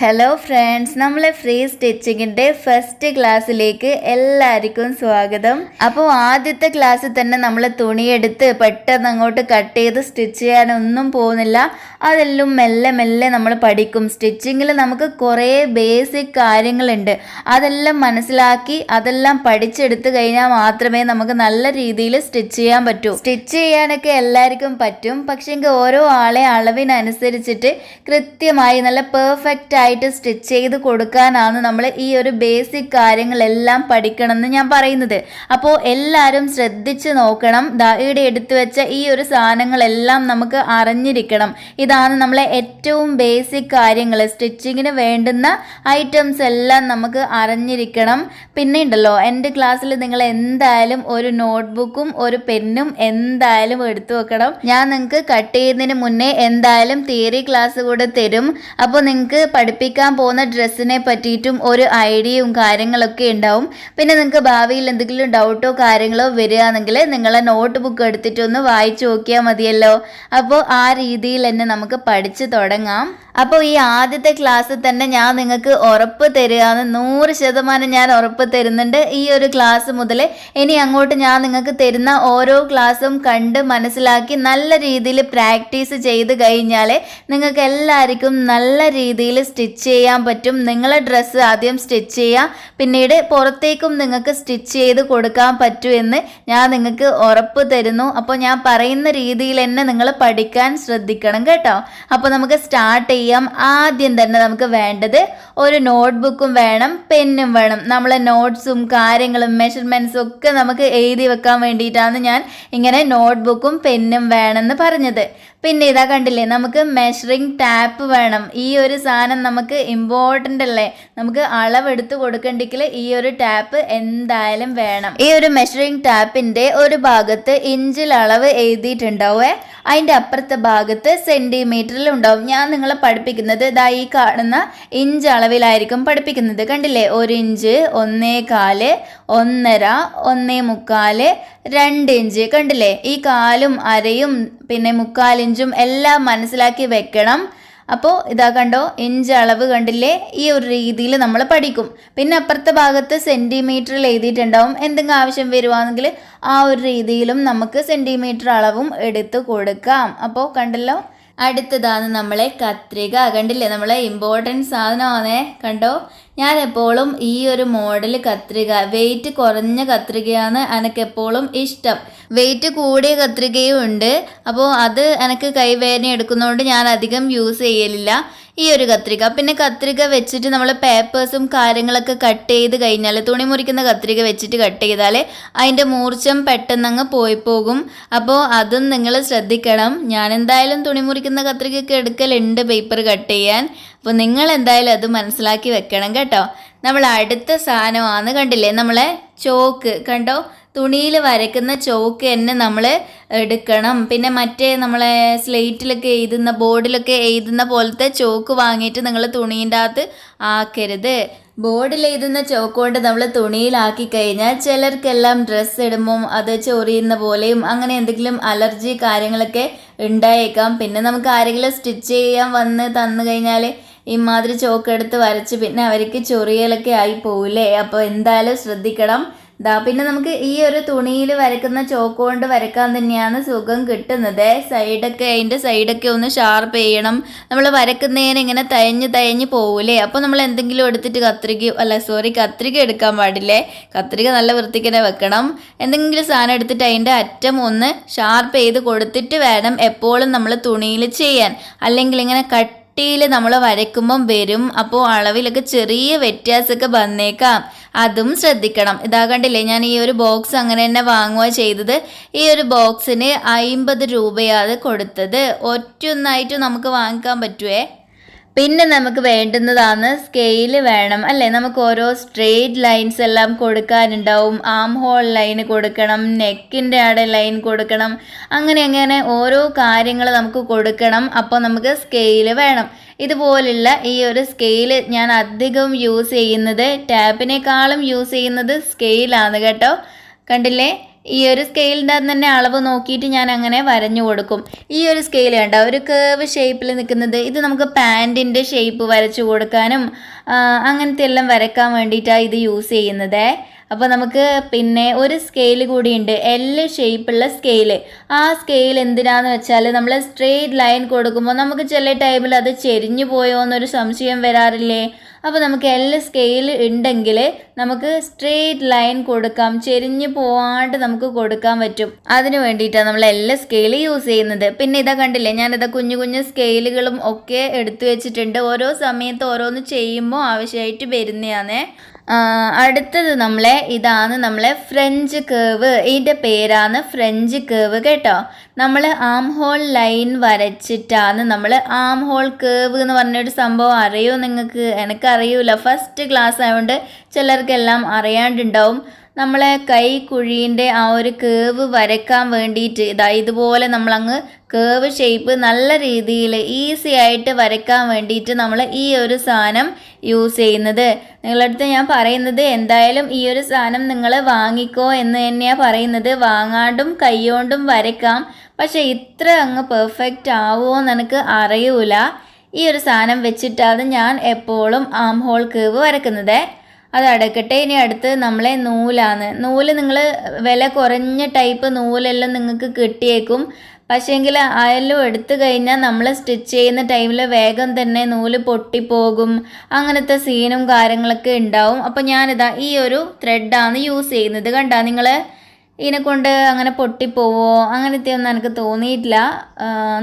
Hello friends നമ്മളെ free സ്റ്റിച്ചിങ്ങിന്റെ first ക്ലാസ്സിലേക്ക് എല്ലാവർക്കും സ്വാഗതം. അപ്പോൾ ആദ്യത്തെ ക്ലാസ്സിൽ തന്നെ നമ്മൾ തുണിയെടുത്ത് പെട്ടെന്ന് അങ്ങോട്ട് കട്ട് ചെയ്ത് സ്റ്റിച്ച് ചെയ്യാനൊന്നും പോകുന്നില്ല. അതെല്ലാം മെല്ലെ മെല്ലെ നമ്മൾ പഠിക്കും. സ്റ്റിച്ചിങ്ങിൽ നമുക്ക് കുറേ ബേസിക് കാര്യങ്ങളുണ്ട്. അതെല്ലാം മനസ്സിലാക്കി അതെല്ലാം പഠിച്ചെടുത്ത് കഴിഞ്ഞാൽ മാത്രമേ നമുക്ക് നല്ല രീതിയിൽ സ്റ്റിച്ച് ചെയ്യാൻ പറ്റൂ. സ്റ്റിച്ച് ചെയ്യാനൊക്കെ എല്ലാവർക്കും പറ്റും. പക്ഷേ ഓരോ ആളെ അളവിനനുസരിച്ചിട്ട് കൃത്യമായി നല്ല പെർഫെക്റ്റ് ആയിട്ട് സ്റ്റിച്ച് ചെയ്ത് കൊടുക്കാനാണ് നമ്മൾ ഈ ഒരു ബേസിക് കാര്യങ്ങളെല്ലാം പഠിക്കണമെന്ന് ഞാൻ പറയുന്നത്. അപ്പോൾ എല്ലാവരും ശ്രദ്ധിച്ച് നോക്കണം. ഇവിടെ എടുത്തു വെച്ച ഈ ഒരു സാധനങ്ങളെല്ലാം നമുക്ക് അറിഞ്ഞിരിക്കണം. ഇതാണ് നമ്മളെ ഏറ്റവും ബേസിക് കാര്യങ്ങൾ സ്റ്റിച്ചിങ്ങിന് വേണ്ടുന്ന ഐറ്റംസ് എല്ലാം നമുക്ക് അറിഞ്ഞിരിക്കണം. പിന്നെ ഉണ്ടല്ലോ എന്റെ ക്ലാസ്സിൽ നിങ്ങൾ എന്തായാലും ഒരു നോട്ട്ബുക്കും ഒരു പെന്നും എന്തായാലും എടുത്തു വെക്കണം. ഞാൻ നിങ്ങൾക്ക് കട്ട് ചെയ്യുന്നതിന് മുന്നേ എന്തായാലും തിയറി ക്ലാസ് കൂടെ തരും. അപ്പോൾ നിങ്ങൾക്ക് പഠിപ്പിക്കാൻ പോകുന്ന ഡ്രസ്സിനെ പറ്റിയിട്ടും ഒരു ഐഡിയയും കാര്യങ്ങളൊക്കെ ഉണ്ടാവും. പിന്നെ നിങ്ങൾക്ക് ഭാവിയിൽ എന്തെങ്കിലും ഡൗട്ടോ കാര്യങ്ങളോ വരികയാണെങ്കിൽ നിങ്ങളെ നോട്ട് ബുക്ക് എടുത്തിട്ടൊന്ന് വായിച്ചു നോക്കിയാൽ മതിയല്ലോ. അപ്പോൾ ആ രീതിയിൽ തന്നെ നമുക്ക് പഠിച്ചു തുടങ്ങാം. അപ്പോൾ ഈ ആദ്യത്തെ ക്ലാസ്സിൽ തന്നെ ഞാൻ നിങ്ങൾക്ക് ഉറപ്പ് തരികയാണ്. നൂറ് ശതമാനം ഞാൻ ഉറപ്പ് തരുന്നുണ്ട് ഈ ഒരു ക്ലാസ് മുതൽ ഇനി അങ്ങോട്ട് ഞാൻ നിങ്ങൾക്ക് തരുന്ന ഓരോ ക്ലാസ്സും കണ്ട് മനസ്സിലാക്കി നല്ല രീതിയിൽ പ്രാക്ടീസ് ചെയ്ത് കഴിഞ്ഞാൽ നിങ്ങൾക്ക് എല്ലാവർക്കും നല്ല രീതിയിൽ സ്റ്റിച്ച് ചെയ്യാൻ പറ്റും. നിങ്ങളെ ഡ്രസ്സ് ആദ്യം സ്റ്റിച്ച് ചെയ്യാം പിന്നീട് പുറത്തേക്കും നിങ്ങൾക്ക് സ്റ്റിച്ച് ചെയ്ത് കൊടുക്കാൻ പറ്റൂ എന്ന് ഞാൻ നിങ്ങൾക്ക് ഉറപ്പ് തരുന്നു. അപ്പോൾ ഞാൻ പറയുന്ന രീതിയിൽ തന്നെ നിങ്ങൾ പഠിക്കാൻ ശ്രദ്ധിക്കണം കേട്ടോ. അപ്പോൾ നമുക്ക് സ്റ്റാർട്ട് ചെയ്യാം. ആദ്യം തന്നെ നമുക്ക് വേണ്ടത് ഒരു നോട്ട്ബുക്കും വേണം പെന്നും വേണം. നമ്മളെ നോട്ട്സും കാര്യങ്ങളും മെഷർമെന്റ്സും ഒക്കെ നമുക്ക് എഴുതി വെക്കാൻ വേണ്ടിയിട്ടാണ് ഞാൻ ഇങ്ങനെ നോട്ട്ബുക്കും പെന്നും വേണമെന്ന് പറഞ്ഞത്. പിന്നെ ഇതാ കണ്ടില്ലേ നമുക്ക് മെഷറിംഗ് ടാപ്പ് വേണം. ഈ ഒരു സാധനം നമുക്ക് ഇമ്പോർട്ടന്റ് അല്ലേ? നമുക്ക് അളവെടുത്ത് കൊടുക്കണ്ടെങ്കിൽ ഈ ഒരു ടാപ്പ് എന്തായാലും വേണം. ഈ ഒരു മെഷറിംഗ് ടാപ്പിന്റെ ഒരു ഭാഗത്ത് ഇഞ്ചിൽ അളവ് എഴുതിയിട്ടുണ്ടാവേ. അതിന്റെ അപ്പുറത്തെ ഭാഗത്ത് സെന്റിമീറ്ററിൽ ഉണ്ടാവും. ഞാൻ നിങ്ങളെ പഠിപ്പിക്കുന്നത് ഇതാ ഈ കാണുന്ന ഇഞ്ച് അളവിലായിരിക്കും പഠിപ്പിക്കുന്നത്. കണ്ടില്ലേ? ഒരു ഇഞ്ച് ഒന്നേ കാൽ ഒന്നര ഒന്നേ മുക്കാൽ രണ്ട് ഇഞ്ച്. കണ്ടില്ലേ? ഈ കാലും അരയും പിന്നെ മുക്കാലിഞ്ചും എല്ലാം മനസ്സിലാക്കി വെക്കണം. അപ്പോൾ ഇതാ കണ്ടോ? ഇഞ്ച് അളവ് കണ്ടില്ലേ? ഈ ഒരു രീതിയിൽ നമ്മൾ പഠിക്കും. പിന്നെ അപ്പുറത്തെ ഭാഗത്ത് സെന്റിമീറ്ററിൽ എഴുതിയിട്ടുണ്ടാവും എന്തെങ്കിലും ആവശ്യം വരുവാണെങ്കിൽ ആ ഒരു രീതിയിലും നമുക്ക് സെന്റിമീറ്റർ അളവും എടുത്ത് കൊടുക്കാം. അപ്പോൾ കണ്ടല്ലോ? അടുത്തതാണ് നമ്മളെ കത്രിക. കണ്ടില്ലേ? നമ്മളെ ഇമ്പോർട്ടന്റ് സാധനമാണേ. കണ്ടോ? ഞാൻ എപ്പോഴും ഈ ഒരു മോഡൽ കത്രിക വെയിറ്റ് കുറഞ്ഞ കത്രികയാണ് എനിക്ക് എപ്പോഴും ഇഷ്ടം. വെയിറ്റ് കൂടിയ കത്രികയും ഉണ്ട്. അപ്പോൾ അത് എനിക്ക് കൈവേദന എടുക്കുന്നതുകൊണ്ട് ഞാൻ അധികം യൂസ് ചെയ്യലില്ല. ഈ ഒരു കത്രിക. പിന്നെ കത്രിക വെച്ചിട്ട് നമ്മൾ പേപ്പേഴ്സും കാര്യങ്ങളൊക്കെ കട്ട് ചെയ്ത് കഴിഞ്ഞാൽ തുണി മുറിക്കുന്ന കത്രിക വെച്ചിട്ട് കട്ട് ചെയ്താൽ അതിന്റെ മൂർച്ചം പെട്ടെന്ന് അങ്ങ് പോയി പോകും. അപ്പോൾ അതും നിങ്ങൾ ശ്രദ്ധിക്കണം. ഞാൻ എന്തായാലും തുണി മുറിക്കുന്ന കത്രികയൊക്കെ എടുക്കലുണ്ട് പേപ്പർ കട്ട് ചെയ്യാൻ. അപ്പോൾ നിങ്ങൾ എന്തായാലും അത് മനസ്സിലാക്കി വെക്കണം കേട്ടോ. നമ്മൾ അടുത്ത സാധനമാണ് കണ്ടില്ലേ? നമ്മളെ ചോക്ക്. കണ്ടോ? തുണിയിൽ വരയ്ക്കുന്ന ചോക്ക് തന്നെ നമ്മൾ എടുക്കണം. പിന്നെ മറ്റേ നമ്മളെ സ്ലേറ്റിലൊക്കെ എഴുതുന്ന ബോർഡിലൊക്കെ എഴുതുന്ന പോലത്തെ ചോക്ക് വാങ്ങിയിട്ട് നിങ്ങൾ തുണീന്റെ അകത്ത് ആക്കരുത്. ബോർഡിൽ എഴുതുന്ന ചോക്ക് കൊണ്ട് നമ്മൾ തുണിയിലാക്കി കഴിഞ്ഞാൽ ചിലർക്കെല്ലാം ഡ്രസ്സ് ഇടുമ്പം അത് ചൊറിയുന്ന പോലെയും അങ്ങനെ എന്തെങ്കിലും അലർജി കാര്യങ്ങളൊക്കെ ഉണ്ടായേക്കാം. പിന്നെ നമുക്ക് ആരെങ്കിലും സ്റ്റിച്ച് ചെയ്യാൻ വന്ന് തന്നു കഴിഞ്ഞാൽ ഇമാതിരി ചോക്കെടുത്ത് വരച്ച് പിന്നെ അവർക്ക് ചൊറിയലൊക്കെ ആയി പോവില്ലേ അപ്പോൾ എന്തായാലും ശ്രദ്ധിക്കണം. ദാ പിന്നെ നമുക്ക് ഈ ഒരു തുണിയിൽ വരക്കുന്ന ചോക്ക് കൊണ്ട് വരക്കാൻ തന്നെയാണ് സുഖം കിട്ടുന്നത്. സൈഡൊക്കെ അതിന്റെ സൈഡൊക്കെ ഒന്ന് ഷാർപ്പ് ചെയ്യണം. നമ്മൾ വരക്കുന്നതിന് ഇങ്ങനെ തയഞ്ഞ് തയഞ്ഞ് പോകൂലേ അപ്പോൾ നമ്മൾ എന്തെങ്കിലും എടുത്തിട്ട് കത്രിക അല്ല സോറി കത്രിക എടുക്കാൻ പാടില്ലേ? കത്രിക നല്ല വൃത്തിക്കനെ വെക്കണം. എന്തെങ്കിലും സാധനം എടുത്തിട്ട് അതിന്റെ അറ്റം ഒന്ന് ഷാർപ്പ് ചെയ്ത് കൊടുത്തിട്ട് വേണം എപ്പോഴും നമ്മൾ തുണിയിൽ ചെയ്യാൻ. അല്ലെങ്കിൽ ഇങ്ങനെ കട്ട് കട്ടിയിൽ നമ്മൾ വരയ്ക്കുമ്പം വരും. അപ്പോൾ അളവിലൊക്കെ ചെറിയ വ്യത്യാസമൊക്കെ വന്നേക്കാം. അതും ശ്രദ്ധിക്കണം. ഇതാ കണ്ടില്ലേ ഞാൻ ഈ ഒരു ബോക്സ് അങ്ങനെ തന്നെ വാങ്ങുക ചെയ്തത്. ഈ ഒരു ബോക്സിന് അയിമ്പത് രൂപയാണ് കൊടുത്തത്. ഒറ്റൊന്നായിട്ട് നമുക്ക് വാങ്ങിക്കാൻ പറ്റുമേ പിന്നെ നമുക്ക് വേണ്ടുന്നതാണ് സ്കെയിൽ വേണം അല്ലേ? നമുക്ക് ഓരോ സ്ട്രെയിറ്റ് ലൈൻസ് എല്ലാം കൊടുക്കാനുണ്ടാവും. ആം ഹോൾ ലൈൻ കൊടുക്കണം നെക്കിന്റെ അവിടെ ലൈൻ കൊടുക്കണം. അങ്ങനെ അങ്ങനെ ഓരോ കാര്യങ്ങൾ നമുക്ക് കൊടുക്കണം. അപ്പോൾ നമുക്ക് സ്കെയിൽ വേണം. ഇതുപോലുള്ള ഈ ഒരു സ്കെയിൽ ഞാൻ അധികം യൂസ് ചെയ്യുന്നത് ടാപ്പിനേക്കാളും യൂസ് ചെയ്യുന്നത് സ്കെയിലാണ് കേട്ടോ. കണ്ടില്ലേ? ഈ ഒരു സ്കെയിലിന്റെ തന്നെ അളവ് നോക്കിയിട്ട് ഞാൻ അങ്ങനെ വരഞ്ഞു കൊടുക്കും. ഈ ഒരു സ്കെയിൽ കണ്ട ഒരു കേവ് ഷേപ്പിൽ നിൽക്കുന്നത് ഇത് നമുക്ക് പാന്റിന്റെ ഷേപ്പ് വരച്ചു കൊടുക്കാനും അങ്ങനത്തെ എല്ലാം വരക്കാൻ വേണ്ടിയിട്ടാണ് ഇത് യൂസ് ചെയ്യുന്നത്. അപ്പോൾ നമുക്ക് പിന്നെ ഒരു സ്കെയിൽ കൂടിയുണ്ട് എൽ ഷേപ്പുള്ള സ്കെയിൽ ആ സ്കെയിൽ എന്തിനാന്ന് വെച്ചാൽ നമ്മൾ സ്ട്രെയിറ്റ് ലൈൻ കൊടുക്കുമ്പോൾ നമുക്ക് ചില ടൈമിൽ അത് ചെരിഞ്ഞു പോയോ എന്നൊരു സംശയം വരാറില്ലേ? അപ്പോൾ നമുക്ക് എൽ സ്കെയിൽ ഉണ്ടെങ്കിൽ നമുക്ക് സ്ട്രെയിറ്റ് ലൈൻ കൊടുക്കാം. ചെരിഞ്ഞ് പോവാണ്ട് നമുക്ക് കൊടുക്കാൻ പറ്റും. അതിന് വേണ്ടിയിട്ടാണ് നമ്മൾ എൽ സ്കെയിൽ യൂസ് ചെയ്യുന്നത്. പിന്നെ ഇതാ കണ്ടില്ലേ ഞാനിതാ കുഞ്ഞു കുഞ്ഞു സ്കെയിലുകളും ഒക്കെ എടുത്തു വെച്ചിട്ടുണ്ട്. ഓരോ സമയത്ത് ഓരോന്ന് ചെയ്യുമ്പോൾ ആവശ്യമായിട്ട് വരുന്നതാണേ അടുത്തത് നമ്മളെ ഇതാണ് നമ്മളെ ഫ്രഞ്ച് കേവ് ഇതിന്റെ പേരാണ് ഫ്രഞ്ച് കേവ് കേട്ടോ. നമ്മൾ ആം ഹോൾ ലൈൻ വരച്ചിട്ടാണ് നമ്മൾ ആം ഹോൾ കേവ് എന്ന് പറഞ്ഞൊരു സംഭവം അറിയോ നിങ്ങൾക്ക്? എനിക്കറിയൂല. ഫസ്റ്റ് ക്ലാസ് ആയതുകൊണ്ട് ചിലർക്കെല്ലാം അറിയാണ്ടുണ്ടാവും. നമ്മളെ കൈ കുഴീന്റെ ആ ഒരു കേവ് വരയ്ക്കാൻ വേണ്ടിയിട്ട് ഇതാ ഇതുപോലെ നമ്മളങ്ങ് കേവ് ഷേപ്പ് നല്ല രീതിയിൽ ഈസി ആയിട്ട് വരയ്ക്കാൻ വേണ്ടിയിട്ട് നമ്മൾ ഈ ഒരു സാധനം യൂസ് ചെയ്യുന്നത്. നിങ്ങളടുത്ത് ഞാൻ പറയുന്നത് എന്തായാലും ഈ ഒരു സാധനം നിങ്ങൾ വാങ്ങിക്കോ എന്ന് തന്നെയാണ് പറയുന്നത്. വാങ്ങാണ്ടും കൈയോണ്ടും വരയ്ക്കാം. പക്ഷേ ഇത്ര അങ്ങ് പെർഫെക്റ്റ് ആവുമോ എന്ന് എനിക്ക് അറിയൂല. ഈ ഒരു സാധനം വെച്ചിട്ടാണ് ഞാൻ എപ്പോഴും ആം ഹോൾ കേവ് വരക്കുന്നത് അത് അടക്കട്ടെ. ഇനി അടുത്ത് നമ്മളെ നൂലാണ്. നൂൽ നിങ്ങൾ വില കുറഞ്ഞ ടൈപ്പ് നൂലെല്ലാം നിങ്ങൾക്ക് കിട്ടിയേക്കും. പക്ഷേങ്കിൽ അയലും എടുത്തു കഴിഞ്ഞാൽ നമ്മൾ സ്റ്റിച്ച് ചെയ്യുന്ന ടൈമിൽ വേഗം തന്നെ നൂൽ പൊട്ടിപ്പോകും. അങ്ങനത്തെ സീനും കാര്യങ്ങളൊക്കെ ഉണ്ടാവും. അപ്പോൾ ഞാനിതാ ഈ ഒരു ത്രെഡാണ് യൂസ് ചെയ്യുന്നത്. കണ്ടാ നിങ്ങൾ ഇതിനെ കൊണ്ട് അങ്ങനെ പൊട്ടിപ്പോവോ? അങ്ങനത്തെ ഒന്നും എനിക്ക് തോന്നിയിട്ടില്ല.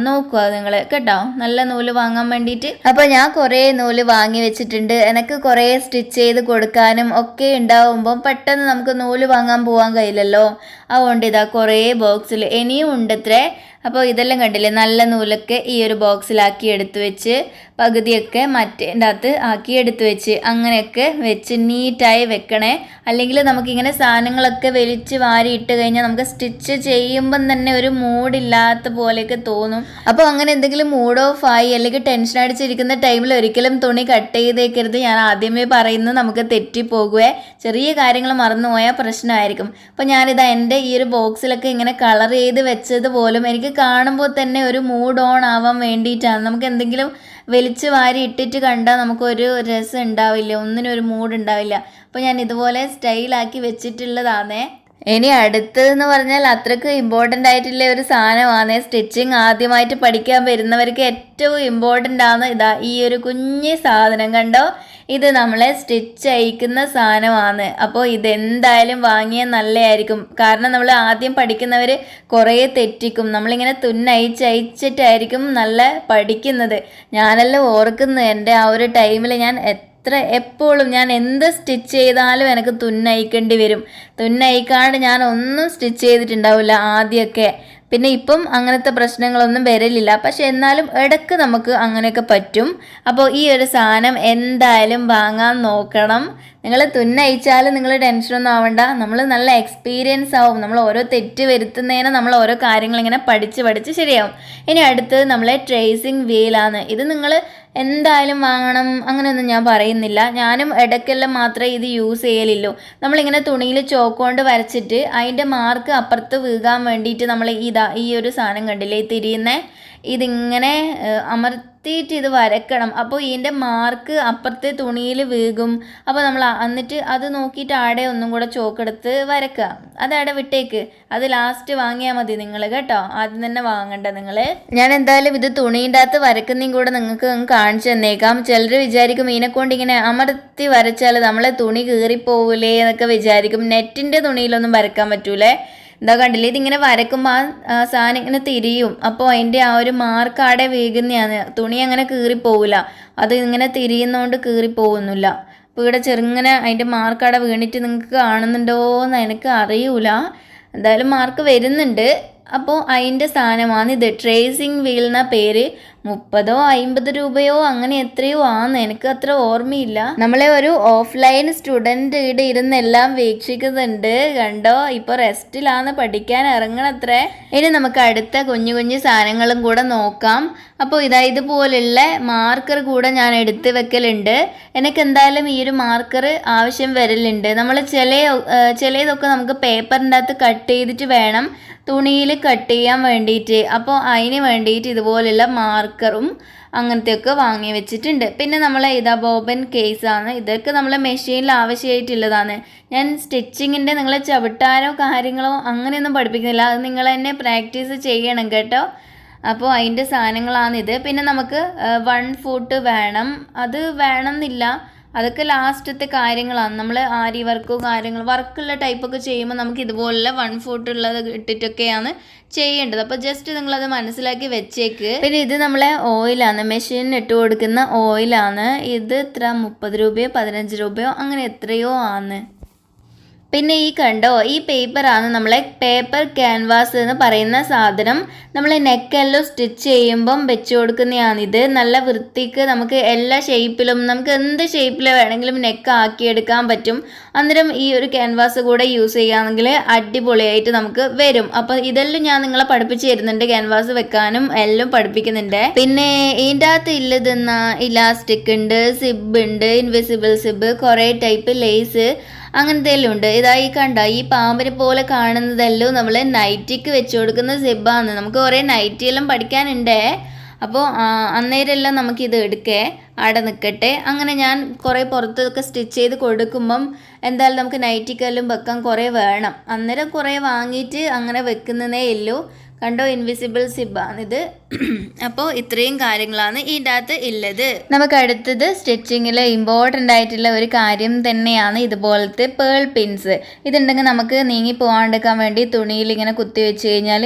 നോക്കുക നിങ്ങൾ കേട്ടോ? നല്ല നൂൽ വാങ്ങാൻ വേണ്ടിയിട്ട് അപ്പോൾ ഞാൻ കുറേ നൂൽ വാങ്ങി വെച്ചിട്ടുണ്ട്. എനിക്ക് കുറേ സ്റ്റിച്ച് ചെയ്ത് കൊടുക്കാനും ഒക്കെ ഉണ്ടാവുമ്പം പെട്ടെന്ന് നമുക്ക് നൂൽ വാങ്ങാൻ പോകാൻ കഴിയില്ലല്ലോ. അതുകൊണ്ട് ഇതാ കുറേ ബോക്സിൽ ഇനിയും ഉണ്ടത്രേ. അപ്പോൾ ഇതെല്ലാം കണ്ടില്ലേ? നല്ല നൂലൊക്കെ ഈ ഒരു ബോക്സിലാക്കി എടുത്തു വെച്ച് പകുതിയൊക്കെ മറ്റേന്റെ അകത്ത് ആക്കി എടുത്തു വെച്ച് അങ്ങനെയൊക്കെ വെച്ച് നീറ്റായി വെക്കണേ. അല്ലെങ്കിൽ നമുക്കിങ്ങനെ സാധനങ്ങളൊക്കെ വലിച്ച് വാരി ഇട്ട് കഴിഞ്ഞാൽ നമുക്ക് സ്റ്റിച്ച് ചെയ്യുമ്പം തന്നെ ഒരു മൂഡില്ലാത്ത പോലെയൊക്കെ തോന്നും. അപ്പോൾ അങ്ങനെ എന്തെങ്കിലും മൂഡ് ഓഫ് ആയി അല്ലെങ്കിൽ ടെൻഷൻ അടിച്ചിരിക്കുന്ന ടൈമിൽ ഒരിക്കലും തുണി കട്ട് ചെയ്തേക്കരുത്. ഞാൻ ആദ്യമേ പറയുന്നത് നമുക്ക് തെറ്റിപ്പോകുവേ. ചെറിയ കാര്യങ്ങൾ മറന്നുപോയാൽ പ്രശ്നമായിരിക്കും. അപ്പോൾ ഞാനിതാ എന്റെ ഈ ഒരു ബോക്സിലൊക്കെ ഇങ്ങനെ കളർ ചെയ്ത് വെച്ചത് പോലും എനിക്ക് കാണുമ്പോൾ തന്നെ ഒരു മൂഡ് ഓൺ ആവാൻ വേണ്ടിയിട്ടാണ്. നമുക്ക് എന്തെങ്കിലും വലിച്ചു വാരി ഇട്ടിട്ട് കണ്ടാൽ നമുക്കൊരു രസം ഉണ്ടാവില്ല ഒന്നിനും ഒരു മൂഡ് ഉണ്ടാവില്ല. അപ്പോൾ ഞാൻ ഇതുപോലെ സ്റ്റൈലാക്കി വെച്ചിട്ടുള്ളതാണേ ഇനി അടുത്തതെന്ന് പറഞ്ഞാൽ അത്രയ്ക്ക് ഇമ്പോർട്ടന്റ് ആയിട്ടുള്ള ഒരു സാധനമാണ് സ്റ്റിച്ചിങ് ആദ്യമായിട്ട് പഠിക്കാൻ വരുന്നവർക്ക് ഏറ്റവും ഇമ്പോർട്ടന്റ് ആണ് ഇതാ ഈ ഒരു കുഞ്ഞ് സാധനം കണ്ടോ? ഇത് നമ്മളെ സ്റ്റിച്ച് അയക്കുന്ന സാധനമാണ്. അപ്പോൾ ഇതെന്തായാലും വാങ്ങിയാൽ നല്ലതായിരിക്കും. കാരണം നമ്മൾ ആദ്യം പഠിക്കുന്നവർ കുറേ തെറ്റിക്കും. നമ്മളിങ്ങനെ തുന്നയിച്ച് അയച്ചിട്ടായിരിക്കും നല്ല പഠിക്കുന്നത്. ഞാനെല്ലാം ഓർക്കുന്നു എന്റെ ആ ഒരു ടൈമിൽ ഞാൻ എത്ര എപ്പോഴും ഞാൻ എന്ത് സ്റ്റിച്ച് ചെയ്താലും എനിക്ക് തുന്നയിക്കേണ്ടി വരും. തുന്നയിക്കാണ്ട് ഞാൻ ഒന്നും സ്റ്റിച്ച് ചെയ്തിട്ടുണ്ടാവില്ല ആദ്യമൊക്കെ. പിന്നെ ഇപ്പം അങ്ങനത്തെ പ്രശ്നങ്ങളൊന്നും വരലില്ല. പക്ഷെ എന്നാലും ഇടയ്ക്ക് നമുക്ക് അങ്ങനെയൊക്കെ പറ്റും. അപ്പോൾ ഈ ഒരു സാധനം എന്തായാലും വാങ്ങാൻ നോക്കണം. നിങ്ങൾ തുന്നയിച്ചാലും നിങ്ങൾ ടെൻഷനൊന്നും ആവണ്ട. നമ്മൾ നല്ല എക്സ്പീരിയൻസ് ആവും. നമ്മൾ ഓരോ തെറ്റ് വരുത്തുന്നതിന് നമ്മൾ ഓരോ കാര്യങ്ങൾ ഇങ്ങനെ പഠിച്ച് പഠിച്ച് ശരിയാവും. ഇനി അടുത്തത് നമ്മളെ ട്രേസിങ് വീലാണ് ഇത് നിങ്ങൾ എന്തായാലും വാങ്ങണം അങ്ങനെയൊന്നും ഞാൻ പറയുന്നില്ല. ഞാനും ഇടയ്ക്കെല്ലാം മാത്രമേ ഇത് യൂസ് ചെയ്യലുള്ളൂ നമ്മളിങ്ങനെ തുണിയിൽ ചോക്ക് കൊണ്ട് വരച്ചിട്ട് അതിന്റെ മാർക്ക് അപ്പുറത്ത് വീകാൻ വേണ്ടിയിട്ട് നമ്മൾ ഇതാ ഈ ഒരു സാധനം കണ്ടില്ലേ തിരിയുന്നേ? ഇതിങ്ങനെ ഏഹ്, അമർത്തിയിട്ട് ഇത് വരക്കണം. അപ്പോൾ ഇതിന്റെ മാർക്ക് അപ്പുറത്തെ തുണിയിൽ വീകും. അപ്പോൾ നമ്മൾ എന്നിട്ട് അത് നോക്കിയിട്ട് ആടെ ഒന്നും കൂടെ ചോക്കെടുത്ത് വരക്കുക അത് ആടെ വിട്ടേക്ക്. അത് ലാസ്റ്റ് വാങ്ങിയാൽ മതി നിങ്ങൾ കേട്ടോ. ആദ്യം തന്നെ വാങ്ങണ്ട നിങ്ങൾ ഞാൻ എന്തായാലും ഇത് തുണീന്റെ അകത്ത് വരക്കുന്നതും കൂടെ നിങ്ങൾക്ക് കാണിച്ചു തന്നേക്കാം. ചിലർ വിചാരിക്കും ഇതിനെ കൊണ്ട് ഇങ്ങനെ അമർത്തി വരച്ചാൽ നമ്മളെ തുണി കീറിപ്പോവില്ലേ എന്നൊക്കെ വിചാരിക്കും. നെറ്റിന്റെ തുണിയിലൊന്നും വരക്കാൻ പറ്റൂലേ? എന്താ കണ്ടില്ലേ? ഇതിങ്ങനെ വരക്കുമ്പോൾ ആ സാധനം ഇങ്ങനെ തിരിയും. അപ്പോൾ അതിന്റെ ആ ഒരു മാർക്ക് അവിടെ വീകുന്നതാണ് തുണി അങ്ങനെ കീറിപ്പോവില്ല അത് ഇങ്ങനെ തിരിയുന്നതുകൊണ്ട് കീറിപ്പോകുന്നില്ല അപ്പോൾ ഇവിടെ ചെറുങ്ങനെ അതിന്റെ മാർക്ക് അവിടെ വീണിട്ട് നിങ്ങൾക്ക് കാണുന്നുണ്ടോ എന്ന് എനിക്ക് അറിയൂല. എന്തായാലും മാർക്ക് വരുന്നുണ്ട്. അപ്പോൾ അതിന്റെ സാധനമാണ് ഇത്. ട്രേസിങ് വീൽ എന്ന പേര് മുപ്പതോ അമ്പത് രൂപയോ അങ്ങനെ എത്രയോ ആന്ന് എനിക്ക് അത്ര ഓർമ്മയില്ല. നമ്മളെ ഒരു ഓഫ്ലൈൻ സ്റ്റുഡന്റ് ഇവിടെ ഇരുന്ന് എല്ലാം വീക്ഷിക്കുന്നുണ്ട്. കണ്ടോ? ഇപ്പോൾ റെസ്റ്റിലാന്ന് പഠിക്കാൻ ഇറങ്ങണത്രേ. ഇനി നമുക്ക് അടുത്ത കുഞ്ഞു കുഞ്ഞു സാധനങ്ങളും കൂടെ നോക്കാം. അപ്പോൾ ഇതാ ഇതുപോലുള്ള മാർക്കർ കൂടെ ഞാൻ എടുത്ത് വെക്കലുണ്ട്. എനിക്ക് എന്തായാലും ഈ ഒരു മാർക്കർ ആവശ്യം വരലുണ്ട്. നമ്മൾ ചില ചിലതൊക്കെ നമുക്ക് പേപ്പറിന്റെ അകത്ത് കട്ട് ചെയ്തിട്ട് വേണം. തുണിയിൽ കട്ട് ചെയ്യാൻ വേണ്ടിയിട്ട്. അപ്പോൾ അതിന് വേണ്ടിയിട്ട് ഇതുപോലെയുള്ള മാർക്കറും അങ്ങനത്തെയൊക്കെ വാങ്ങി വെച്ചിട്ടുണ്ട്. പിന്നെ നമ്മളെ ഇതാ ബോബൻ കേസാണ് ഇതൊക്കെ നമ്മളെ മെഷീനിൽ ആവശ്യമായിട്ടുള്ളതാണ്. ഞാൻ സ്റ്റിച്ചിങ്ങിന്റെ നിങ്ങളെ ചവിട്ടാനോ കാര്യങ്ങളോ അങ്ങനെയൊന്നും പഠിപ്പിക്കുന്നില്ല. അത് നിങ്ങൾ തന്നെ പ്രാക്ടീസ് ചെയ്യണം കേട്ടോ. അപ്പോൾ അതിന്റെ സാധനങ്ങളാണിത്. പിന്നെ നമുക്ക് വൺ ഫൂട്ട് വേണം. അത് വേണമെന്നില്ല. അതൊക്കെ ലാസ്റ്റത്തെ കാര്യങ്ങളാണ്. നമ്മൾ ആരി വർക്കോ കാര്യങ്ങൾ വർക്കുള്ള ടൈപ്പൊക്കെ ചെയ്യുമ്പോൾ നമുക്ക് ഇതുപോലുള്ള വൺ ഫൂട്ട് ഉള്ളത് ഇട്ടിട്ടൊക്കെയാണ് ചെയ്യേണ്ടത്. അപ്പോൾ ജസ്റ്റ് നിങ്ങളത് മനസ്സിലാക്കി വെച്ചേക്ക്. പിന്നെ ഇത് നമ്മളെ ഓയിലാണ് മെഷീനിൽ ഇട്ട് കൊടുക്കുന്ന ഓയിലാണ് ഇത് ഇത്ര മുപ്പത് രൂപയോ പതിനഞ്ച് രൂപയോ അങ്ങനെ എത്രയോ ആണ്. പിന്നെ ഈ കണ്ടോ ഈ പേപ്പറാണ് നമ്മളെ പേപ്പർ ക്യാൻവാസ് എന്ന് പറയുന്ന സാധനം. നമ്മൾ നെക്കെല്ലാം സ്റ്റിച്ച് ചെയ്യുമ്പം വെച്ച് കൊടുക്കുന്നതാണിത് നല്ല വൃത്തിക്ക് നമുക്ക് എല്ലാ ഷേപ്പിലും നമുക്ക് എന്ത് ഷേപ്പിൽ വേണമെങ്കിലും നെക്ക് ആക്കിയെടുക്കാൻ പറ്റും. അന്നേരം ഈ ഒരു ക്യാൻവാസ് കൂടെ യൂസ് ചെയ്യുകയാണെങ്കിൽ അടിപൊളിയായിട്ട് നമുക്ക് വരും. അപ്പോൾ ഇതെല്ലാം ഞാൻ നിങ്ങളെ പഠിപ്പിച്ചു തരുന്നുണ്ട് ക്യാൻവാസ് വെക്കാനും എല്ലാം പഠിപ്പിക്കുന്നുണ്ട്. പിന്നെ ഇതിന്റെ അകത്ത് ഇല്ലതെന്ന ഇലാസ്റ്റിക് ഉണ്ട് സിബ് ഉണ്ട് ഇൻവിസിബിൾ സിബ് കുറേ ടൈപ്പ് ലേസ്. അങ്ങനത്തെ എല്ലാം ഉണ്ട് ഇതായി കണ്ട ഈ പാമ്പിനെ പോലെ കാണുന്നതെല്ലാം നമ്മൾ നൈറ്റിക്ക് വെച്ച് കൊടുക്കുന്ന സിബാണ് നമുക്ക് കുറേ നൈറ്റി എല്ലാം പഠിക്കാനുണ്ടേ അപ്പോൾ അന്നേരമെല്ലാം നമുക്കിത് എടുക്കേ. അവിടെ നിൽക്കട്ടെ അങ്ങനെ ഞാൻ കുറേ പുറത്തൊക്കെ സ്റ്റിച്ച് ചെയ്ത് കൊടുക്കുമ്പം എന്തായാലും നമുക്ക് നൈറ്റിക്കെല്ലാം വെക്കാൻ കുറേ വേണം. അന്നേരം കുറേ വാങ്ങിയിട്ട് അങ്ങനെ വെക്കുന്നതേ ഉള്ളൂ. കണ്ടോ? ഇൻവിസിബിൾ സിബാണിത് അപ്പോൾ ഇത്രയും കാര്യങ്ങളാണ് ഇതിന്റെ അകത്ത് ഉള്ളത് നമുക്ക് അടുത്തത് സ്റ്റിച്ചിങ്ങിൽ ഇമ്പോർട്ടന്റ് ആയിട്ടുള്ള ഒരു കാര്യം തന്നെയാണ് ഇതുപോലത്തെ പേൾ പിൻസ് ഇതുണ്ടെങ്കിൽ നമുക്ക് നീങ്ങി പോകാണ്ടിരിക്കാൻ വേണ്ടി തുണിയിൽ ഇങ്ങനെ കുത്തി വെച്ച് കഴിഞ്ഞാൽ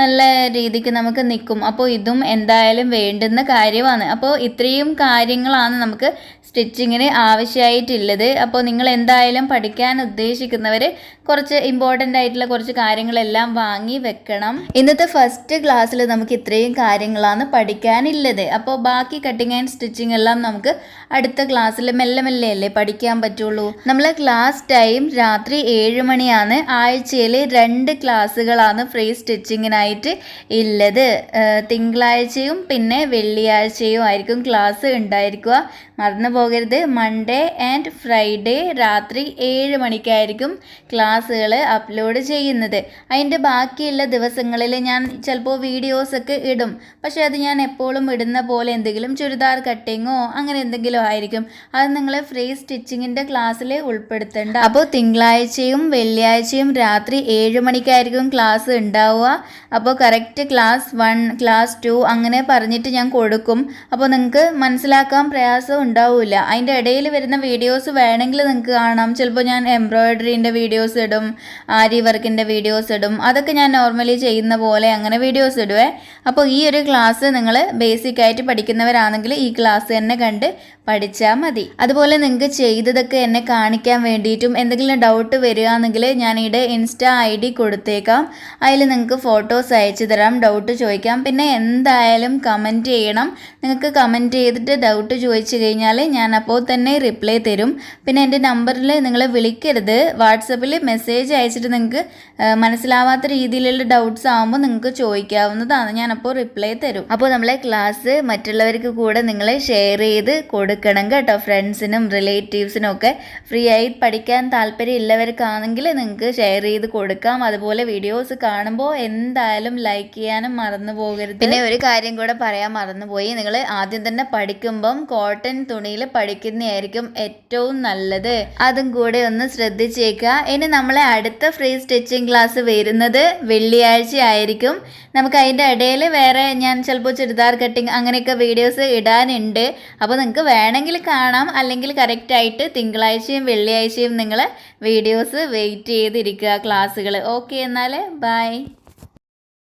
നല്ല രീതിക്ക് നമുക്ക് നിൽക്കും. അപ്പോൾ ഇതും എന്തായാലും വേണ്ടുന്ന കാര്യമാണ്. അപ്പോൾ ഇത്രയും കാര്യങ്ങളാണ് നമുക്ക് സ്റ്റിച്ചിങ്ങിന് ആവശ്യമായിട്ടുള്ളത്. അപ്പോൾ നിങ്ങൾ എന്തായാലും പഠിക്കാൻ ഉദ്ദേശിക്കുന്നവർ കുറച്ച് ഇമ്പോർട്ടന്റ് ആയിട്ടുള്ള കുറച്ച് കാര്യങ്ങളെല്ലാം വാങ്ങി വെക്കണം. ഇന്നത്തെ ഫസ്റ്റ് ക്ലാസ്സിൽ നമുക്ക് ഇത്രയും കാര്യങ്ങളാണ് പഠിക്കാനുള്ളത്. അപ്പോൾ ബാക്കി കട്ടിങ് ആൻഡ് സ്റ്റിച്ചിങ് എല്ലാം നമുക്ക് അടുത്ത ക്ലാസ്സിൽ മെല്ലെ മെല്ലെ അല്ലേ പഠിക്കാൻ പറ്റുള്ളൂ. നമ്മളെ ക്ലാസ് ടൈം രാത്രി ഏഴ് മണിയാണ്. ആഴ്ചയിൽ രണ്ട് ക്ലാസ്സുകളാണ് ഫ്രീ സ്റ്റിച്ചിങ്ങിനായിട്ട് ഉള്ളത് തിങ്കളാഴ്ചയും പിന്നെ വെള്ളിയാഴ്ചയും ആയിരിക്കും ക്ലാസ് ഉണ്ടായിരിക്കുക. മറന്നു പോകരുത്. മൺഡേ ആൻഡ് ഫ്രൈഡേ രാത്രി ഏഴ് മണിക്കായിരിക്കും ക്ലാസ്സുകൾ അപ്ലോഡ് ചെയ്യുന്നത്. അതിന്റെ ബാക്കിയുള്ള ദിവസങ്ങളിൽ ഞാൻ ചിലപ്പോൾ വീഡിയോസൊക്കെ ഇടും. പക്ഷേ അത് ഞാൻ എപ്പോഴും ഇടുന്ന പോലെ എന്തെങ്കിലും ചുരിദാർ കട്ടിങ്ങോ അങ്ങനെ എന്തെങ്കിലും ആയിരിക്കും. അത് നിങ്ങൾ ഫ്രീ സ്റ്റിച്ചിങ്ങിന്റെ ക്ലാസ്സിൽ ഉൾപ്പെടുത്തേണ്ട. അപ്പോൾ തിങ്കളാഴ്ചയും വെള്ളിയാഴ്ചയും രാത്രി ഏഴ് മണിക്കായിരിക്കും ക്ലാസ് ഉണ്ടാവുക. അപ്പോൾ correct class one class two അങ്ങനെ പറഞ്ഞിട്ട് ഞാൻ കൊടുക്കും. അപ്പോൾ നിങ്ങൾക്ക് മനസ്സിലാക്കാൻ പ്രയാസം ഉണ്ടാവില്ല അതിന്റെ ഇടയിൽ വരുന്ന വീഡിയോസ് വേണമെങ്കിൽ നിങ്ങൾക്ക് കാണാം. ചിലപ്പോൾ ഞാൻ എംബ്രോയിഡറിന്റെ വീഡിയോസ് ഇടും ആരി വർക്കിന്റെ വീഡിയോസ് ഇടും. അതൊക്കെ ഞാൻ നോർമലി ചെയ്യുന്ന പോലെ അങ്ങനെ വീഡിയോസ് ഇടുവേ. അപ്പോൾ ഈ ഒരു ക്ലാസ് നിങ്ങൾ ബേസിക് ആയിട്ട് പഠിക്കുന്നവരാണെങ്കിൽ ഈ ക്ലാസ് തന്നെ കണ്ട് പഠിച്ചാൽ മതി. അതുപോലെ നിങ്ങൾക്ക് ചെയ്തതൊക്കെ എന്നെ കാണിക്കാൻ വേണ്ടിയിട്ടും എന്തെങ്കിലും ഡൗട്ട് വരികയാണെങ്കിൽ ഞാനിവിടെ ഇൻസ്റ്റാ ഐ ഡി കൊടുത്തേക്കാം. അതിൽ നിങ്ങൾക്ക് ഫോട്ടോസ് അയച്ചു തരാം ഡൗട്ട് ചോദിക്കാം. പിന്നെ എന്തായാലും കമന്റ് ചെയ്യണം. നിങ്ങൾക്ക് കമന്റ് ചെയ്തിട്ട് ഡൗട്ട് ചോദിച്ചു ഞാൻ അപ്പോൾ തന്നെ റിപ്ലൈ തരും. പിന്നെ എന്റെ നമ്പറിൽ നിങ്ങൾ വിളിക്കരുത്. വാട്സപ്പിൽ മെസ്സേജ് അയച്ചിട്ട് നിങ്ങൾക്ക് മനസ്സിലാവാത്ത രീതിയിലുള്ള ഡൗട്ട്സ് ആകുമ്പോൾ നിങ്ങൾക്ക് ചോദിക്കാവുന്നതാണ്. ഞാൻ അപ്പോൾ റിപ്ലൈ തരും. അപ്പോൾ നമ്മളെ ക്ലാസ് മറ്റുള്ളവർക്ക് കൂടെ നിങ്ങൾ ഷെയർ ചെയ്ത് കൊടുക്കണം കേട്ടോ. ഫ്രണ്ട്സിനും റിലേറ്റീവ്സിനും ഒക്കെ ഫ്രീ ആയി പഠിക്കാൻ താല്പര്യമുള്ളവർക്കാണെങ്കിൽ നിങ്ങൾക്ക് ഷെയർ ചെയ്ത് കൊടുക്കാം. അതുപോലെ വീഡിയോസ് കാണുമ്പോൾ എന്തായാലും ലൈക്ക് ചെയ്യാനും മറന്നു പോകരുത്. പിന്നെ ഒരു കാര്യം കൂടെ പറയാൻ മറന്നുപോയി. നിങ്ങൾ ആദ്യം തന്നെ പഠിക്കുമ്പം കോട്ടൺ തുണിയിൽ പഠിക്കുന്നതായിരിക്കും ഏറ്റവും നല്ലത്. അതും കൂടെ ഒന്ന് ശ്രദ്ധിച്ചേക്കുക. ഇനി നമ്മളെ അടുത്ത ഫ്രീ സ്റ്റിച്ചിങ് ക്ലാസ് വരുന്നത് വെള്ളിയാഴ്ച ആയിരിക്കും. നമുക്ക് അതിന്റെ ഇടയിൽ വേറെ ഞാൻ ചിലപ്പോൾ ചുരിദാർ കട്ടിങ് അങ്ങനെയൊക്കെ വീഡിയോസ് ഇടാനുണ്ട്. അപ്പോൾ നിങ്ങൾക്ക് വേണമെങ്കിൽ കാണാം. അല്ലെങ്കിൽ കറക്റ്റായിട്ട് തിങ്കളാഴ്ചയും വെള്ളിയാഴ്ചയും നിങ്ങൾ വീഡിയോസ് വെയിറ്റ് ചെയ്തിരിക്കുക ക്ലാസ്സുകൾ ഓക്കെ എന്നാൽ ബൈ